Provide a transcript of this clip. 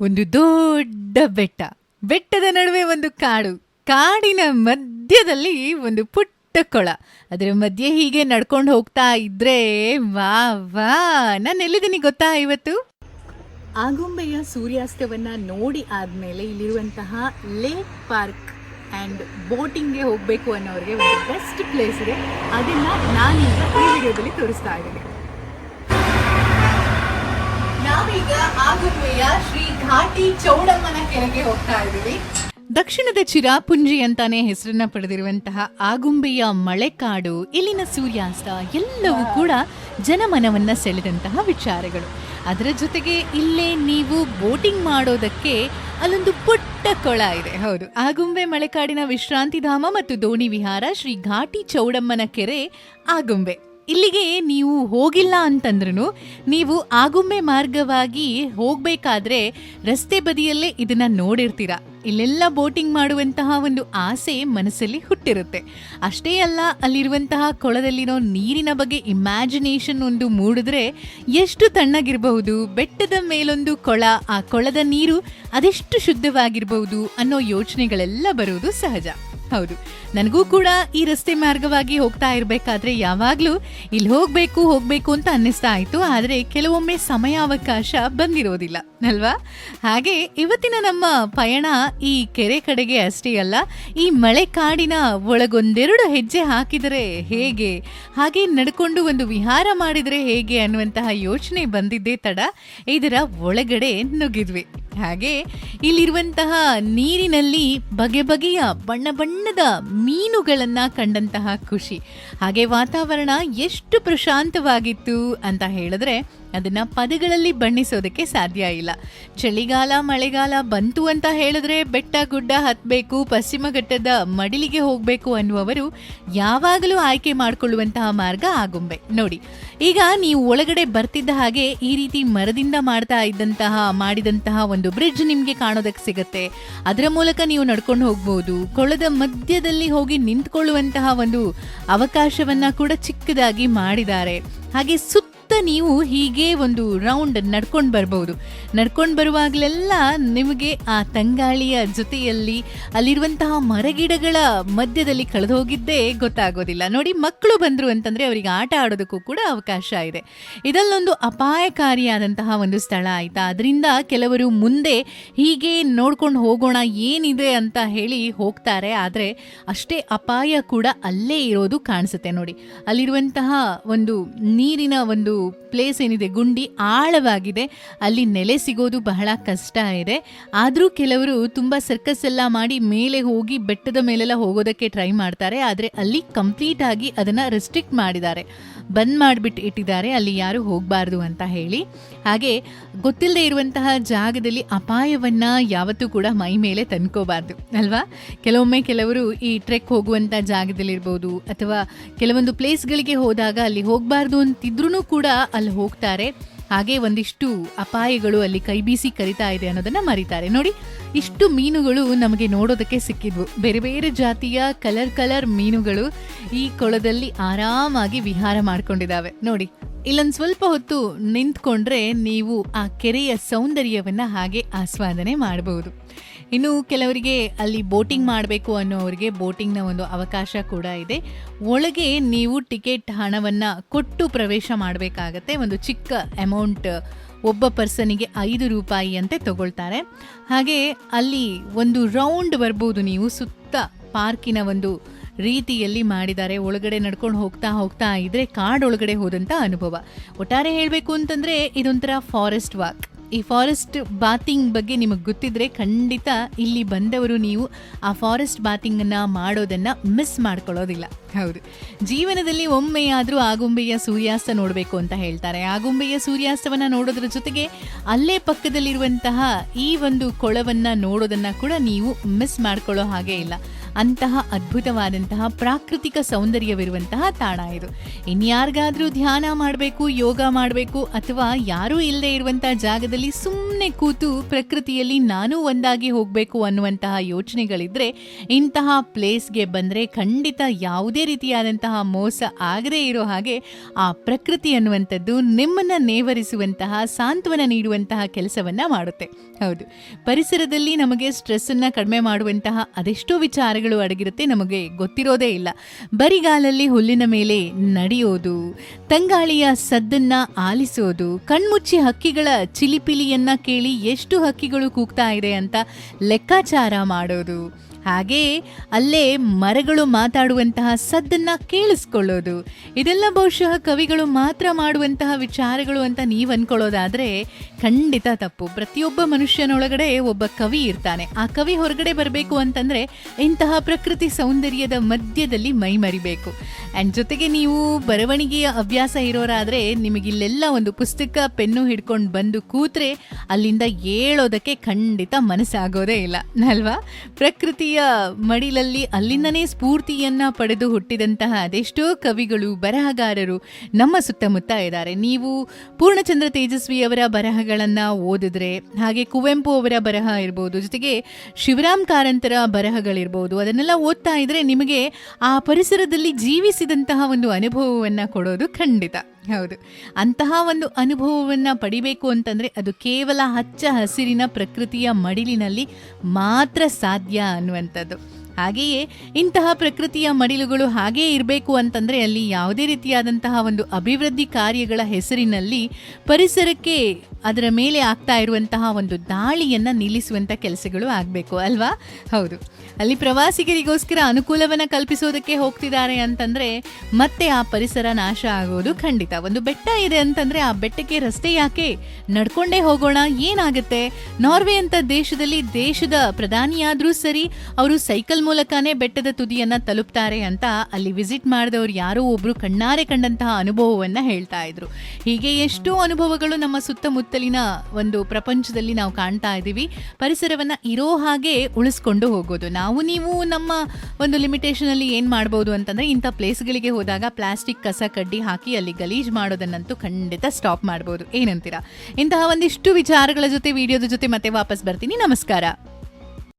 ಒಂದು ದೊಡ್ಡ ಬೆಟ್ಟ. ಬೆಟ್ಟದ ನಡುವೆ ಒಂದು ಕಾಡು. ಕಾಡಿನ ಮಧ್ಯದಲ್ಲಿ ಒಂದು ಪುಟ್ಟ ಕೊಳ. ಅದರ ಮಧ್ಯೆ ಹೀಗೆ ನಡ್ಕೊಂಡು ಹೋಗ್ತಾ ಇದ್ರೆ ವಾ ವಾ. ನಾನು ಎಲ್ಲಿದ್ದೀನಿ ಗೊತ್ತಾ ಇವತ್ತು? ಆಗುಂಬೆಯ ಸೂರ್ಯಾಸ್ತವನ್ನ ನೋಡಿ ಆದ್ಮೇಲೆ ಇಲ್ಲಿರುವಂತಹ ಲೇಕ್ ಪಾರ್ಕ್ ಅಂಡ್ ಬೋಟಿಂಗ್ಗೆ ಹೋಗಬೇಕು ಅನ್ನೋರಿಗೆ ಒಂದು ಬೆಸ್ಟ್ ಪ್ಲೇಸ್ ಇದೆ. ಅದನ್ನ ನಾನೀಗ ಈ ವಿಡಿಯೋದಲ್ಲಿ ತೋರಿಸ್ತಾ ಇದ್ದೀನಿ. ನಾವೀಗ ಆಗುಂಬೆಯ ಶ್ರೀ ಘಾಟಿ ಚೌಡಮ್ಮನ ಕೆರೆಗೆ ಹೋಗ್ತಾ ಇದ್ದೀವಿ. ದಕ್ಷಿಣದ ಚಿರಾಪುಂಜಿ ಅಂತಾನೆ ಹೆಸರನ್ನ ಪಡೆದಿರುವಂತಹ ಆಗುಂಬೆಯ ಮಳೆಕಾಡು, ಇಲ್ಲಿನ ಸೂರ್ಯಾಸ್ತ ಎಲ್ಲವೂ ಕೂಡ ಜನಮನವನ್ನ ಸೆಳೆದಂತಹ ವಿಚಾರಗಳು. ಅದರ ಜೊತೆಗೆ ಇಲ್ಲೇ ನೀವು ಬೋಟಿಂಗ್ ಮಾಡೋದಕ್ಕೆ ಅಲ್ಲೊಂದು ಪುಟ್ಟ ಕೊಳ ಇದೆ. ಹೌದು, ಆಗುಂಬೆ ಮಳೆಕಾಡಿನ ವಿಶ್ರಾಂತಿ ಧಾಮ ಮತ್ತು ದೋಣಿ ವಿಹಾರ ಶ್ರೀ ಘಾಟಿ ಚೌಡಮ್ಮನ ಕೆರೆ ಆಗುಂಬೆ. ಇಲ್ಲಿಗೆ ನೀವು ಹೋಗಿಲ್ಲ ಅಂತಂದ್ರೂ ನೀವು ಆಗುಂಬೆ ಮಾರ್ಗವಾಗಿ ಹೋಗಬೇಕಾದ್ರೆ ರಸ್ತೆ ಬದಿಯಲ್ಲೇ ಇದನ್ನು ನೋಡಿರ್ತೀರ. ಇಲ್ಲೆಲ್ಲ ಬೋಟಿಂಗ್ ಮಾಡುವಂತಹ ಒಂದು ಆಸೆ ಮನಸ್ಸಲ್ಲಿ ಹುಟ್ಟಿರುತ್ತೆ. ಅಷ್ಟೇ ಅಲ್ಲ, ಅಲ್ಲಿರುವಂತಹ ಕೊಳದಲ್ಲಿರೋ ನೀರಿನ ಬಗ್ಗೆ ಇಮ್ಯಾಜಿನೇಷನ್ ಒಂದು ಮೂಡಿದ್ರೆ ಎಷ್ಟು ತಣ್ಣಗಿರಬಹುದು, ಬೆಟ್ಟದ ಮೇಲೊಂದು ಕೊಳ, ಆ ಕೊಳದ ನೀರು ಅದೆಷ್ಟು ಶುದ್ಧವಾಗಿರಬಹುದು ಅನ್ನೋ ಯೋಚನೆಗಳೆಲ್ಲ ಬರುವುದು ಸಹಜ. ಹೌದು. ನನಗೂ ಕೂಡ ಈ ರಸ್ತೆ ಮಾರ್ಗವಾಗಿ ಹೋಗ್ತಾ ಇರಬೇಕಾದ್ರೆ ಯಾವಾಗಲೂ ಇಲ್ಲಿ ಹೋಗಬೇಕು ಹೋಗಬೇಕು ಅಂತ ಅನ್ನಿಸ್ತಾ ಇತ್ತು. ಆದರೆ ಕೆಲವೊಮ್ಮೆ ಸಮಯಾವಕಾಶ ಬಂದಿರೋದಿಲ್ಲ, ಅಲ್ವಾ? ಹಾಗೆ ಇವತ್ತಿನ ನಮ್ಮ ಪಯಣ ಈ ಕೆರೆ ಕಡೆಗೆ ಅಷ್ಟೇ ಅಲ್ಲ, ಈ ಮಳೆ ಕಾಡಿನ ಒಳಗೊಂದೆರಡು ಹೆಜ್ಜೆ ಹಾಕಿದರೆ ಹೇಗೆ? ಹಾಗೆ ನಡ್ಕೊಂಡು ಒಂದು ವಿಹಾರ ಮಾಡಿದರೆ ಹೇಗೆ ಅನ್ನುವಂತಹ ಯೋಚನೆ ಬಂದಿದ್ದೇ ತಡ, ಇದರ ಒಳಗಡೆ ನುಗ್ಗಿದ್ವಿ. ಹಾಗೆ ಇಲ್ಲಿರುವಂತಹ ನೀರಿನಲ್ಲಿ ಬಗೆ ಬಗೆಯ ಬಣ್ಣ ಬಣ್ಣದ ಮೀನುಗಳನ್ನು ಕಂಡಂತಹ ಖುಷಿ. ಹಾಗೆ ವಾತಾವರಣ ಎಷ್ಟು ಪ್ರಶಾಂತವಾಗಿತ್ತು ಅಂತ ಹೇಳಿದ್ರೆ ಅದನ್ನ ಪದಗಳಲ್ಲಿ ಬಣ್ಣಿಸೋದಕ್ಕೆ ಸಾಧ್ಯ ಇಲ್ಲ. ಚಳಿಗಾಲ, ಮಳೆಗಾಲ ಬಂತು ಅಂತ ಹೇಳಿದ್ರೆ ಬೆಟ್ಟ, ಗುಡ್ಡ ಹತ್ತಬೇಕು ಪಶ್ಚಿಮ ಘಟ್ಟದ ಮಡಿಲಿಗೆ ಹೋಗಬೇಕು ಅನ್ನುವರು ಯಾವಾಗಲೂ ಆಯ್ಕೆ ಮಾಡಿಕೊಳ್ಳುವಂತಹ ಮಾರ್ಗ ಆಗುಂಬೆ ನೋಡಿ, ಈಗ ನೀವು ಒಳಗಡೆ ಬರ್ತಿದ್ದ ಹಾಗೆ ಈ ರೀತಿ ಮರದಿಂದ ಮಾಡ್ತಾ ಇದ್ದಂತಹ, ಮಾಡಿದಂತಹ ಒಂದು ಬ್ರಿಡ್ಜ್ ನಿಮಗೆ ಕಾಣೋದಕ್ಕೆ ಸಿಗುತ್ತೆ. ಅದರ ಮೂಲಕ ನೀವು ನಡ್ಕೊಂಡು ಹೋಗ್ಬೋದು. ಕೊಳದ ಮಧ್ಯದಲ್ಲಿ ಹೋಗಿ ನಿಂತ್ಕೊಳ್ಳುವಂತಹ ಒಂದು ಅವಕಾಶವನ್ನ ಕೂಡ ಚಿಕ್ಕದಾಗಿ ಮಾಡಿದ್ದಾರೆ. ಹಾಗೆ ಸುತ್ತ ನೀವು ಹೀಗೆ ಒಂದು ರೌಂಡ್ ನಡ್ಕೊಂಡು ಬರ್ಬೋದು. ನಡ್ಕೊಂಡು ಬರುವಾಗಲೆಲ್ಲ ನಿಮಗೆ ಆ ತಂಗಾಳಿಯ ಜೊತೆಯಲ್ಲಿ ಅಲ್ಲಿರುವಂತಹ ಮರಗಿಡಗಳ ಮಧ್ಯದಲ್ಲಿ ಕಳೆದು ಹೋಗಿದ್ದೇ ಗೊತ್ತಾಗೋದಿಲ್ಲ. ನೋಡಿ, ಮಕ್ಕಳು ಬಂದರು ಅಂತಂದ್ರೆ ಅವರಿಗೆ ಆಟ ಆಡೋದಕ್ಕೂ ಕೂಡ ಅವಕಾಶ ಇದೆ. ಇದಲ್ಲೊಂದು ಅಪಾಯಕಾರಿಯಾದಂತಹ ಒಂದು ಸ್ಥಳ ಆಯ್ತಾ? ಅದರಿಂದ ಕೆಲವರು ಮುಂದೆ ಹೀಗೆ ನೋಡ್ಕೊಂಡು ಹೋಗೋಣ ಏನಿದೆ ಅಂತ ಹೇಳಿ ಹೋಗ್ತಾರೆ. ಆದರೆ ಅಷ್ಟೇ ಅಪಾಯ ಕೂಡ ಅಲ್ಲೇ ಇರೋದು ಕಾಣಿಸುತ್ತೆ ನೋಡಿ. ಅಲ್ಲಿರುವಂತಹ ಒಂದು ನೀರಿನ ಒಂದು ಪ್ಲೇಸ್ ಏನಿದೆ, ಗುಂಡಿ ಆಳವಾಗಿದೆ, ಅಲ್ಲಿ ನೆಲೆ ಸಿಗೋದು ಬಹಳ ಕಷ್ಟ ಇದೆ. ಆದರೂ ಕೆಲವರು ತುಂಬ ಸರ್ಕಸ್ ಎಲ್ಲ ಮಾಡಿ ಮೇಲೆ ಹೋಗಿ ಬೆಟ್ಟದ ಮೇಲೆಲ್ಲ ಹೋಗೋದಕ್ಕೆ ಟ್ರೈ ಮಾಡ್ತಾರೆ. ಆದರೆ ಅಲ್ಲಿ ಕಂಪ್ಲೀಟ್ ಆಗಿ ಅದನ್ನು ರೆಸ್ಟ್ರಿಕ್ಟ್ ಮಾಡಿದ್ದಾರೆ. ಬಂದ್ ಮಾಡಿಬಿಟ್ಟು ಇಟ್ಟಿದ್ದಾರೆ, ಅಲ್ಲಿ ಯಾರು ಹೋಗಬಾರ್ದು ಅಂತ ಹೇಳಿ. ಹಾಗೆ ಗೊತ್ತಿಲ್ಲದೆ ಇರುವಂತಹ ಜಾಗದಲ್ಲಿ ಅಪಾಯವನ್ನ ಯಾವತ್ತೂ ಕೂಡ ಮೈ ಮೇಲೆ ತಂದ್ಕೋಬಾರ್ದು, ಅಲ್ವಾ? ಕೆಲವೊಮ್ಮೆ ಕೆಲವರು ಈ ಟ್ರೆಕ್ ಹೋಗುವಂಥ ಜಾಗದಲ್ಲಿರ್ಬೋದು, ಅಥವಾ ಕೆಲವೊಂದು ಪ್ಲೇಸ್ಗಳಿಗೆ ಹೋದಾಗ ಅಲ್ಲಿ ಹೋಗಬಾರ್ದು ಅಂತಿದ್ರೂ ಕೂಡ ಅಲ್ಲಿ ಹೋಗ್ತಾರೆ. ಹಾಗೆ ಒಂದಿಷ್ಟು ಅಪಾಯಗಳು ಅಲ್ಲಿ ಕೈ ಬೀಸಿ ಕರಿತಾ ಇದೆ ಅನ್ನೋದನ್ನ ಮರಿತಾರೆ. ನೋಡಿ, ಇಷ್ಟು ಮೀನುಗಳು ನಮಗೆ ನೋಡೋದಕ್ಕೆ ಸಿಕ್ಕಿದ್ವು. ಬೇರೆ ಬೇರೆ ಜಾತಿಯ ಕಲರ್ ಕಲರ್ ಮೀನುಗಳು ಈ ಕೊಳದಲ್ಲಿ ಆರಾಮಾಗಿ ವಿಹಾರ ಮಾಡ್ಕೊಂಡಿದ್ದಾವೆ ನೋಡಿ, ಇಲ್ಲೊಂದು ಸ್ವಲ್ಪ ಹೊತ್ತು ನಿಂತ್ಕೊಂಡ್ರೆ ನೀವು ಆ ಕೆರೆಯ ಸೌಂದರ್ಯವನ್ನ ಹಾಗೆ ಆಸ್ವಾದನೆ ಮಾಡಬಹುದು ಇನ್ನು ಕೆಲವರಿಗೆ ಅಲ್ಲಿ ಬೋಟಿಂಗ್ ಮಾಡಬೇಕು ಅನ್ನೋರಿಗೆ ಬೋಟಿಂಗ್ನ ಒಂದು ಅವಕಾಶ ಕೂಡ ಇದೆ. ಒಳಗೆ ನೀವು ಟಿಕೆಟ್ ಹಣವನ್ನು ಕೊಟ್ಟು ಪ್ರವೇಶ ಮಾಡಬೇಕಾಗತ್ತೆ. ಒಂದು ಚಿಕ್ಕ ಅಮೌಂಟ್ ಒಬ್ಬ ಪರ್ಸನಿಗೆ ಐದು ರೂಪಾಯಿ ಅಂತೆ ತಗೊಳ್ತಾರೆ. ಹಾಗೆ ಅಲ್ಲಿ ಒಂದು ರೌಂಡ್ ಬರ್ಬೋದು ನೀವು ಸುತ್ತ ಪಾರ್ಕಿನ ಒಂದು ರೀತಿಯಲ್ಲಿ ಮಾಡಿದ್ದಾರೆ. ಒಳಗಡೆ ನಡ್ಕೊಂಡು ಹೋಗ್ತಾ ಹೋಗ್ತಾ ಇದ್ರೆ ಕಾಡೊಳಗಡೆ ಹೋದಂಥ ಅನುಭವ. ಒಟ್ಟಾರೆ ಹೇಳಬೇಕು ಅಂತಂದರೆ ಇದೊಂಥರ ಫಾರೆಸ್ಟ್ ವಾಕ್ ಈ ಫಾರೆಸ್ಟ್ ಬಾತಿಂಗ್ ಬಗ್ಗೆ ನಿಮಗೆ ಗೊತ್ತಿದ್ರೆ ಖಂಡಿತ ಇಲ್ಲಿ ಬಂದವರು ನೀವು ಆ ಫಾರೆಸ್ಟ್ ಬಾತಿಂಗನ್ನು ಮಾಡೋದನ್ನು ಮಿಸ್ ಮಾಡ್ಕೊಳ್ಳೋದಿಲ್ಲ. ಹೌದು. ಜೀವನದಲ್ಲಿ ಒಮ್ಮೆಯಾದರೂ ಆಗುಂಬೆಯ ಸೂರ್ಯಾಸ್ತ ನೋಡಬೇಕು ಅಂತ ಹೇಳ್ತಾರೆ. ಆಗುಂಬೆಯ ಸೂರ್ಯಾಸ್ತವನ್ನು ನೋಡೋದ್ರ ಜೊತೆಗೆ ಅಲ್ಲೇ ಪಕ್ಕದಲ್ಲಿರುವಂತಹ ಈ ಒಂದು ಕೊಳವನ್ನು ನೋಡೋದನ್ನು ಕೂಡ ನೀವು ಮಿಸ್ ಮಾಡ್ಕೊಳ್ಳೋ ಹಾಗೆ ಇಲ್ಲ. ಅಂತಹ ಅದ್ಭುತವಾದಂತಹ ಪ್ರಾಕೃತಿಕ ಸೌಂದರ್ಯವಿರುವಂತಹ ತಾಣ ಇದು. ಇನ್ಯಾರಿಗಾದರೂ ಧ್ಯಾನ ಮಾಡಬೇಕು, ಯೋಗ ಮಾಡಬೇಕು ಅಥವಾ ಯಾರೂ ಇಲ್ಲದೆ ಇರುವಂತಹ ಜಾಗದಲ್ಲಿ ಸುಮ್ಮನೆ ಕೂತು ಪ್ರಕೃತಿಯಲ್ಲಿ ನಾನು ಒಂದಾಗಿ ಹೋಗಬೇಕು ಅನ್ನುವಂತಹ ಯೋಚನೆಗಳಿದ್ರೆ ಇಂತಹ ಪ್ಲೇಸ್ಗೆ ಬಂದರೆ ಖಂಡಿತ ಯಾವುದೇ ರೀತಿಯಾದಂತಹ ಮೋಸ ಆಗದೇ ಇರೋ ಹಾಗೆ ಆ ಪ್ರಕೃತಿ ಅನ್ನುವಂಥದ್ದು ನಿಮ್ಮನ್ನ ನೇವರಿಸುವಂತಹ, ಸಾಂತ್ವನ ನೀಡುವಂತಹ ಕೆಲಸವನ್ನ ಮಾಡುತ್ತೆ. ಹೌದು. ಪರಿಸರದಲ್ಲಿ ನಮಗೆ ಸ್ಟ್ರೆಸ್ಸನ್ನು ಕಡಿಮೆ ಮಾಡುವಂತಹ ಅದೆಷ್ಟೋ ವಿಚಾರಗಳು ಅಡಗಿರುತ್ತೆ, ನಮಗೆ ಗೊತ್ತಿರೋದೇ ಇಲ್ಲ. ಬರಿಗಾಲಲ್ಲಿ ಹುಲ್ಲಿನ ಮೇಲೆ ನಡೆಯೋದು, ತಂಗಾಳಿಯ ಸದ್ದನ್ನ ಆಲಿಸೋದು, ಕಣ್ಮುಚ್ಚಿ ಹಕ್ಕಿಗಳ ಚಿಲಿಪಿಲಿಯನ್ನ ಕೇಳಿ ಎಷ್ಟು ಹಕ್ಕಿಗಳು ಕೂಗ್ತಾ ಇದೆ ಅಂತ ಲೆಕ್ಕಾಚಾರ ಮಾಡೋದು. ಹಾಗೆಯೇ ಅಲ್ಲೇ ಮರಗಳು ಮಾತಾಡುವಂತಹ ಸದ್ದನ್ನ ಕೇಳಿಸ್ಕೊಳ್ಳೋದು. ಇದೆಲ್ಲ ಬಹುಶಃ ಕವಿಗಳು ಮಾತ್ರ ಮಾಡುವಂತಹ ವಿಚಾರಗಳು ಅಂತ ನೀವು ಅನ್ಕೊಳ್ಳೋದಾದ್ರೆ ಖಂಡಿತ ತಪ್ಪು. ಪ್ರತಿಯೊಬ್ಬ ಮನುಷ್ಯನೊಳಗಡೆ ಒಬ್ಬ ಕವಿ ಇರ್ತಾನೆ. ಆ ಕವಿ ಹೊರಗಡೆ ಬರಬೇಕು ಅಂತಂದ್ರೆ ಇಂತಹ ಪ್ರಕೃತಿ ಸೌಂದರ್ಯದ ಮಧ್ಯದಲ್ಲಿ ಮೈ ಮರಿಬೇಕು. ಆ್ಯಂಡ್ ಜೊತೆಗೆ ನೀವು ಬರವಣಿಗೆಯ ಅಭ್ಯಾಸ ಇರೋರಾದ್ರೆ ನಿಮಗಿಲ್ಲೆಲ್ಲ ಒಂದು ಪುಸ್ತಕ, ಪೆನ್ನು ಹಿಡ್ಕೊಂಡು ಬಂದು ಕೂತ್ರೆ ಅಲ್ಲಿಂದ ಏಳೋದಕ್ಕೆ ಖಂಡಿತ ಮನಸ್ಸಾಗೋದೇ ಇಲ್ಲ. ಅಲ್ವಾ? ಮಡಿಲಲ್ಲಿ ಅಲ್ಲಿಂದನೇ ಸ್ಫೂರ್ತಿಯನ್ನ ಪಡೆದು ಹುಟ್ಟಿದಂತಹ ಅದೆಷ್ಟೋ ಕವಿಗಳು, ಬರಹಗಾರರು ನಮ್ಮ ಸುತ್ತಮುತ್ತ ಇದ್ದಾರೆ. ನೀವು ಪೂರ್ಣಚಂದ್ರ ತೇಜಸ್ವಿ ಅವರ ಬರಹಗಳನ್ನ ಓದಿದ್ರೆ, ಹಾಗೆ ಕುವೆಂಪು ಅವರ ಬರಹ ಇರ್ಬೋದು, ಜೊತೆಗೆ ಶಿವರಾಮ್ ಕಾರಂತರ ಬರಹಗಳಿರ್ಬೋದು, ಅದನ್ನೆಲ್ಲ ಓದ್ತಾ ಇದ್ರೆ ನಿಮಗೆ ಆ ಪರಿಸರದಲ್ಲಿ ಜೀವಿಸಿದಂತಹ ಒಂದು ಅನುಭವವನ್ನ ಕೊಡೋದು ಖಂಡಿತ. ಹೌದು. ಅಂತಹ ಒಂದು ಅನುಭವವನ್ನು ಪಡಿಬೇಕು ಅಂತಂದರೆ ಅದು ಕೇವಲ ಹಚ್ಚ ಹಸಿರಿನ ಪ್ರಕೃತಿಯ ಮಡಿಲಿನಲ್ಲಿ ಮಾತ್ರ ಸಾಧ್ಯ ಅನ್ನುವಂಥದ್ದು. ಹಾಗೆಯೇ ಇಂತಹ ಪ್ರಕೃತಿಯ ಮಡಿಲುಗಳು ಹಾಗೇ ಇರಬೇಕು ಅಂತಂದರೆ ಅಲ್ಲಿ ಯಾವುದೇ ರೀತಿಯಾದಂತಹ ಒಂದು ಅಭಿವೃದ್ಧಿ ಕಾರ್ಯಗಳ ಹೆಸರಿನಲ್ಲಿ ಪರಿಸರಕ್ಕೆ ಅದರ ಮೇಲೆ ಆಗ್ತಾ ಇರುವಂತಹ ಒಂದು ದಾಳಿಯನ್ನು ನಿಲ್ಲಿಸುವಂಥ ಕೆಲಸಗಳು ಆಗಬೇಕು, ಅಲ್ವಾ? ಹೌದು. ಅಲ್ಲಿ ಪ್ರವಾಸಿಗರಿಗೋಸ್ಕರ ಅನುಕೂಲವನ್ನು ಕಲ್ಪಿಸೋದಕ್ಕೆ ಹೋಗ್ತಿದ್ದಾರೆ ಅಂತಂದರೆ ಮತ್ತೆ ಆ ಪರಿಸರ ನಾಶ ಆಗೋದು ಖಂಡಿತ. ಒಂದು ಬೆಟ್ಟ ಇದೆ ಅಂತಂದರೆ ಆ ಬೆಟ್ಟಕ್ಕೆ ರಸ್ತೆ ಯಾಕೆ? ನಡ್ಕೊಂಡೇ ಹೋಗೋಣ, ಏನಾಗುತ್ತೆ? ನಾರ್ವೆ ಅಂತ ದೇಶದಲ್ಲಿ ದೇಶದ ಪ್ರಧಾನಿಯಾದರೂ ಸರಿ, ಅವರು ಸೈಕಲ್ ಮೂಲಕನೇ ಬೆಟ್ಟದ ತುದಿಯನ್ನ ತಲುಪ್ತಾರೆ ಅಂತ ಅಲ್ಲಿ ವಿಸಿಟ್ ಮಾಡಿದವರು ಯಾರೋ ಒಬ್ರು ಕಣ್ಣಾರೆ ಕಂಡಂತಹ ಅನುಭವವನ್ನ ಹೇಳ್ತಾ ಇದ್ರು. ಹೀಗೆ ಎಷ್ಟೋ ಅನುಭವಗಳು ನಮ್ಮ ಸುತ್ತಮುತ್ತಲಿನ ಒಂದು ಪ್ರಪಂಚದಲ್ಲಿ ನಾವು ಕಾಣ್ತಾ ಇದ್ದೀವಿ. ಪರಿಸರವನ್ನ ಇರೋ ಹಾಗೆ ಉಳಿಸ್ಕೊಂಡು ಹೋಗೋದು. ನಾವು ನೀವು ನಮ್ಮ ಒಂದು ಲಿಮಿಟೇಷನ್ ಅಲ್ಲಿ ಏನ್ ಮಾಡ್ಬೋದು ಅಂತಂದ್ರೆ ಇಂಥ ಪ್ಲೇಸ್ಗಳಿಗೆ ಹೋದಾಗ ಪ್ಲಾಸ್ಟಿಕ್ ಕಸ ಕಡ್ಡಿ ಹಾಕಿ ಅಲ್ಲಿ ಗಲೀಜ್ ಮಾಡೋದನ್ನಂತೂ ಖಂಡಿತ ಸ್ಟಾಪ್ ಮಾಡ್ಬೋದು. ಏನಂತೀರಾ? ಇಂತಹ ಒಂದಿಷ್ಟು ವಿಚಾರಗಳ ಜೊತೆ ವಿಡಿಯೋದ ಜೊತೆ ಮತ್ತೆ ವಾಪಸ್ ಬರ್ತೀನಿ. ನಮಸ್ಕಾರ.